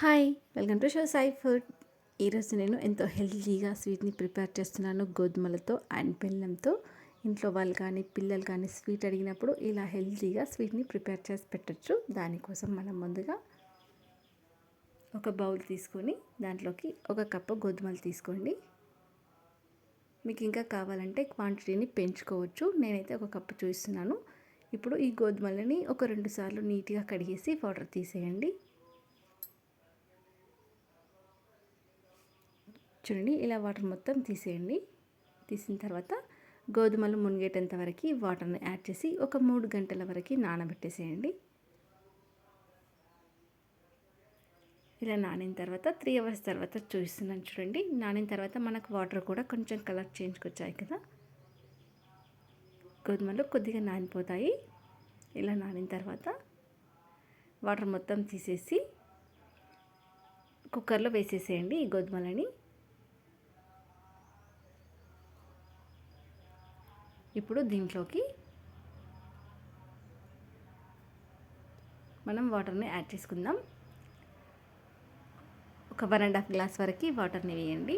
Hi welcome to show Sai food. ఈరోజు నేను ఎంతో హెల్తీగా స్వీట్ని ప్రిపేర్ చేస్తున్నాను గోధుమలతో అండ్ బెల్లంతో. ఇంట్లో వాళ్ళు కానీ పిల్లలు కానీ స్వీట్ అడిగినప్పుడు ఇలా హెల్తీగా స్వీట్ని ప్రిపేర్ చేసి పెట్టచ్చు. దానికోసం మనం ముందుగా ఒక బౌల్ తీసుకొని దాంట్లోకి ఒక కప్పు గోధుమలు తీసుకోండి. మీకు ఇంకా కావాలంటే క్వాంటిటీని పెంచుకోవచ్చు. నేనైతే ఒక కప్పు చూస్తున్నాను. ఇప్పుడు ఈ గోధుమలని ఒక రెండు సార్లు నీట్గా కడిగేసి వాటర్ తీసేయండి. చూడండి ఇలా వాటర్ మొత్తం తీసేయండి. తీసిన తర్వాత గోధుమలు మునిగేటంత వరకు వాటర్ని యాడ్ చేసి ఒక మూడు గంటల వరకు నానబెట్టేసేయండి. ఇలా నానిన తర్వాత త్రీ అవర్స్ తర్వాత చూస్తున్నాను చూడండి. నానిన తర్వాత మనకు వాటర్ కూడా కొంచెం కలర్ చేంజ్కి కదా. గోధుమలు కొద్దిగా నానిపోతాయి. ఇలా నానిన తర్వాత వాటర్ మొత్తం తీసేసి కుక్కర్లో వేసేసేయండి ఈ గోధుమలని. ఇప్పుడు దీంట్లోకి మనం వాటర్ని యాడ్ చేసుకుందాం. ఒక వన్ అండ్ హాఫ్ గ్లాస్ వరకు వాటర్ని వేయండి.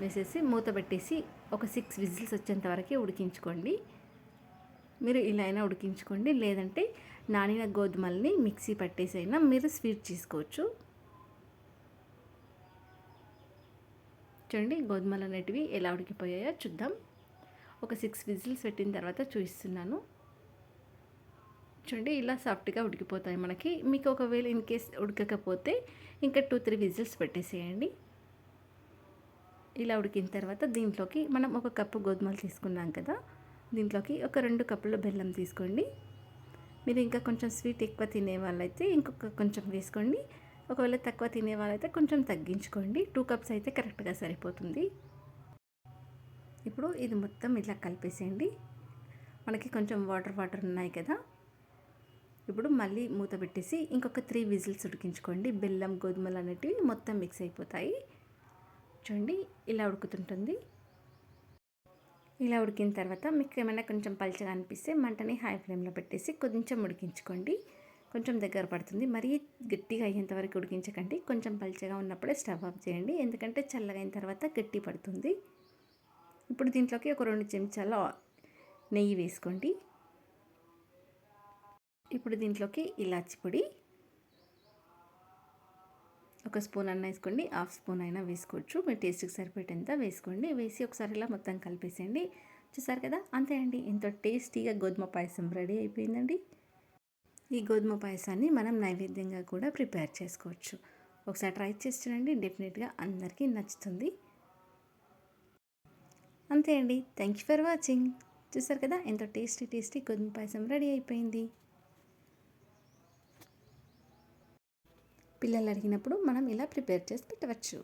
వేసేసి మూత పెట్టేసి ఒక సిక్స్ విజిల్స్ వచ్చేంత వరకు ఉడికించుకోండి. మీరు ఇలా అయినా ఉడికించుకోండి. లేదంటే నానిన గోధుమల్ని మిక్సీ పట్టేసి అయినా మీరు స్వీట్ చేసుకోవచ్చు. చూడండి గోధుమలు అనేటివి ఎలా ఉడికిపోయాయో చూద్దాం. ఒక సిక్స్ విజిల్స్ పెట్టిన తర్వాత చూపిస్తున్నాను. చూడండి ఇలా సాఫ్ట్గా ఉడికిపోతాయి మనకి. మీకు ఒకవేళ ఇన్ కేస్ ఉడకకపోతే ఇంకా టూ త్రీ విజిల్స్ పెట్టేసేయండి. ఇలా ఉడికిన తర్వాత దీంట్లోకి మనం ఒక కప్పు గోధుమలు తీసుకున్నాం కదా దీంట్లోకి ఒక రెండు కప్పుల బెల్లం తీసుకోండి. మీరు ఇంకా కొంచెం స్వీట్ ఎక్కువ తినే వాళ్ళైతే ఇంకొక కొంచెం వేసుకోండి. ఒకవేళ తక్కువ తినే వాళ్ళైతే కొంచెం తగ్గించుకోండి. టూ కప్స్ అయితే కరెక్ట్గా సరిపోతుంది. ఇప్పుడు ఇది మొత్తం ఇట్లా కలిపేసేయండి. మనకి కొంచెం వాటర్ వాటర్ ఉన్నాయి కదా. ఇప్పుడు మళ్ళీ మూత పెట్టేసి ఇంకొక త్రీ విజిల్స్ ఉడికించుకోండి. బెల్లం గోధుమలు అనేటివి మొత్తం మిక్స్ అయిపోతాయి. చూడండి ఇలా ఉడుకుతుంటుంది. ఇలా ఉడికిన తర్వాత మీకు ఏమైనా కొంచెం పలచగా అనిపిస్తే మంటని హై ఫ్లేమ్లో పెట్టేసి కొంచెం ఉడికించుకోండి. కొంచెం దగ్గర పడుతుంది. మరీ గట్టిగా అయ్యేంత వరకు ఉడికించకండి. కొంచెం పల్చగా ఉన్నప్పుడే స్టవ్ ఆఫ్ చేయండి. ఎందుకంటే చల్లగా అయిన తర్వాత గట్టి పడుతుంది. ఇప్పుడు దీంట్లోకి ఒక రెండు చెంచాల నెయ్యి వేసుకోండి. ఇప్పుడు దీంట్లోకి ఇలాచి పొడి ఒక స్పూన్ అన్న వేసుకోండి. హాఫ్ స్పూన్ అయినా వేసుకోవచ్చు. మీ టేస్ట్కి సరిపెట్టేంత వేసుకోండి. వేసి ఒకసారి ఇలా మొత్తం కలిపేసేయండి. చూసారు కదా? అంతే అండి. ఎంతో టేస్టీగా గోధుమ పాయసం రెడీ అయిపోయిందండి. ఈ గోధుమ పాయసాన్ని మనం నైవేద్యంగా కూడా ప్రిపేర్ చేసుకోవచ్చు. ఒకసారి ట్రై చేసి చూడండి డెఫినెట్గా అందరికీ నచ్చుతుంది. అంతే అండి. థ్యాంక్ యూ ఫర్ వాచింగ్ చూసారు కదా ఎంతో టేస్టీ టేస్టీ గోధుమ పాయసం రెడీ అయిపోయింది. పిల్లలు అడిగినప్పుడు మనం ఇలా ప్రిపేర్ చేసి పెట్టవచ్చు.